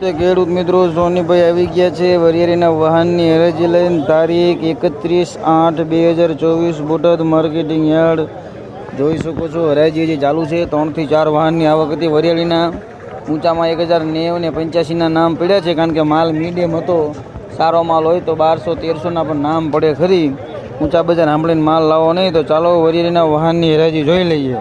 તે ખેડૂત મિત્રો સોનીભાઈ આવી ગયા છે વરિયાળીના વાહનની હરાજી લઈને તારીખ એકત્રીસ આઠ બે હજાર ચોવીસ બોટાદ માર્કેટિંગ યાર્ડ. જોઈ શકો છો હરાજી હજી ચાલુ છે. ત્રણથી ચાર વાહનની આવક હતી વરિયાળીના. ઊંચામાં એક હજાર નેવું ને પંચ્યાસીના નામ પડ્યા છે કારણ કે માલ મીડિયમ હતો. સારો માલ હોય તો બારસો તેરસોના પણ નામ પડે ખરી. ઊંચા બજાર સાંભળીને માલ લાવો નહીં તો ચાલો વરિયાળીના વાહનની હરાજી જોઈ લઈએ.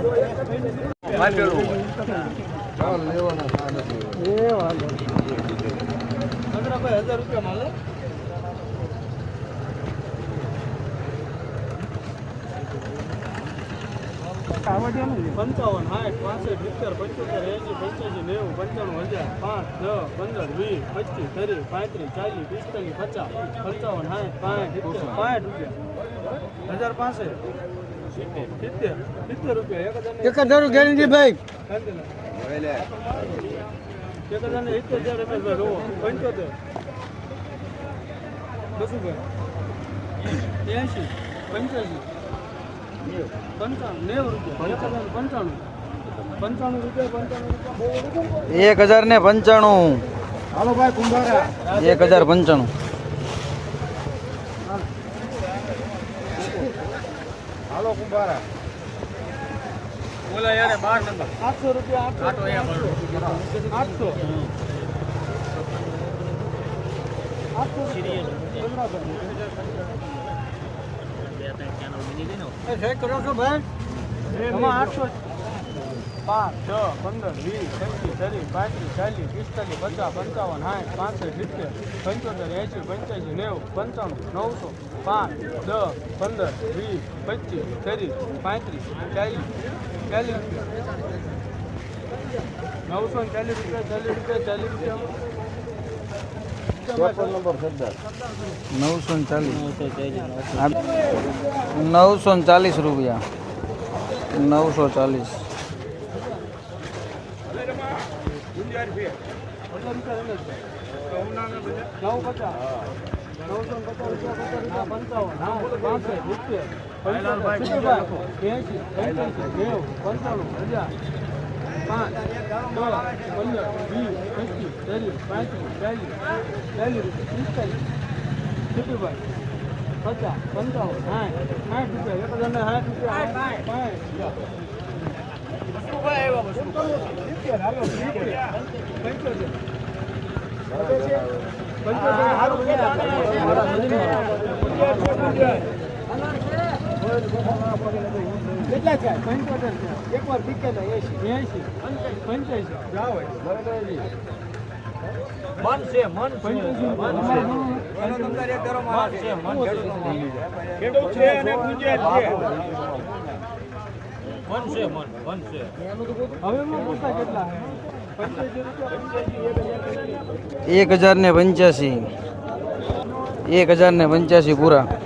પંચાવન સાઠ પાસઠ સિત્તેર પંચોતેર એસી પંચ્યાસી નેવું પંચાણું હજાર પાંચ દસ પંદર વીસ પચીસ ત્રીસ પાંત્રીસ ચાલીસ પિસ્તાલીસ પચાસ પંચાવન સાઠ પાંઠ પાંઠ રૂપિયા. હજાર પાસે સિત્તેર. સિત્તેર. રૂપિયા. એક હજાર એક હજાર ગેરંટી ભાઈ. એક હજાર ને હજાર રમેશભાઈ રોવો પંચોતેર. બસુભાઈ. એંશી પંચ્યાસી. પંચાણું નેવું રૂપિયા. એક પંચાણું. પંચાણું રૂપિયા પંચાણું રૂપિયા. એક હજાર ને પંચાણું. હાલો ભાઈ કુંભારા. એક હજાર પંચાણું. હાલો કુંભારા. બોલા યાર બાર નંબર. આઠસો રૂપિયા આઠસો. આઠસો આઠસો. બરાબર. એ ચેક કરો છો ભાઈ? એમાં આઠસો. પાંચ છ પંદર વીસ પચીસ ત્રીસ પાંત્રીસ ચાલીસ પિસ્તાલીસ પચાસ પંચાવન સાઠ પાંસઠ સિત્તેર પંચોતેર એંસી પંચ્યાસી નેવું પંચાણું નવસો પાંચ દસ પંદર વીસ પચીસ ત્રીસ પાંત્રીસ ચાલીસ ચાલીસ નવસો ને ચાલીસ રૂપિયા ચાલીસ રૂપિયા ચાલીસ રૂપિયા. નવસો ને ચાલીસ. નવસો ને ચાલીસ રૂપિયા. નવસો ચાલીસ. પચાસ. પંચાવન. સાઠ સાઠ રૂપિયા એક હજાર ને સાઠ રૂપિયા. કેટલા છે પંચોતેર છે એક વાર પીકે એસી એસી પંચ્યાસી જાઓ મન છે મન ખેડૂત છે અને ગુજરાત છે મન મન મન એક હજાર ને પંચ્યાસી. એક હજાર ને પંચ્યાસી પૂરા.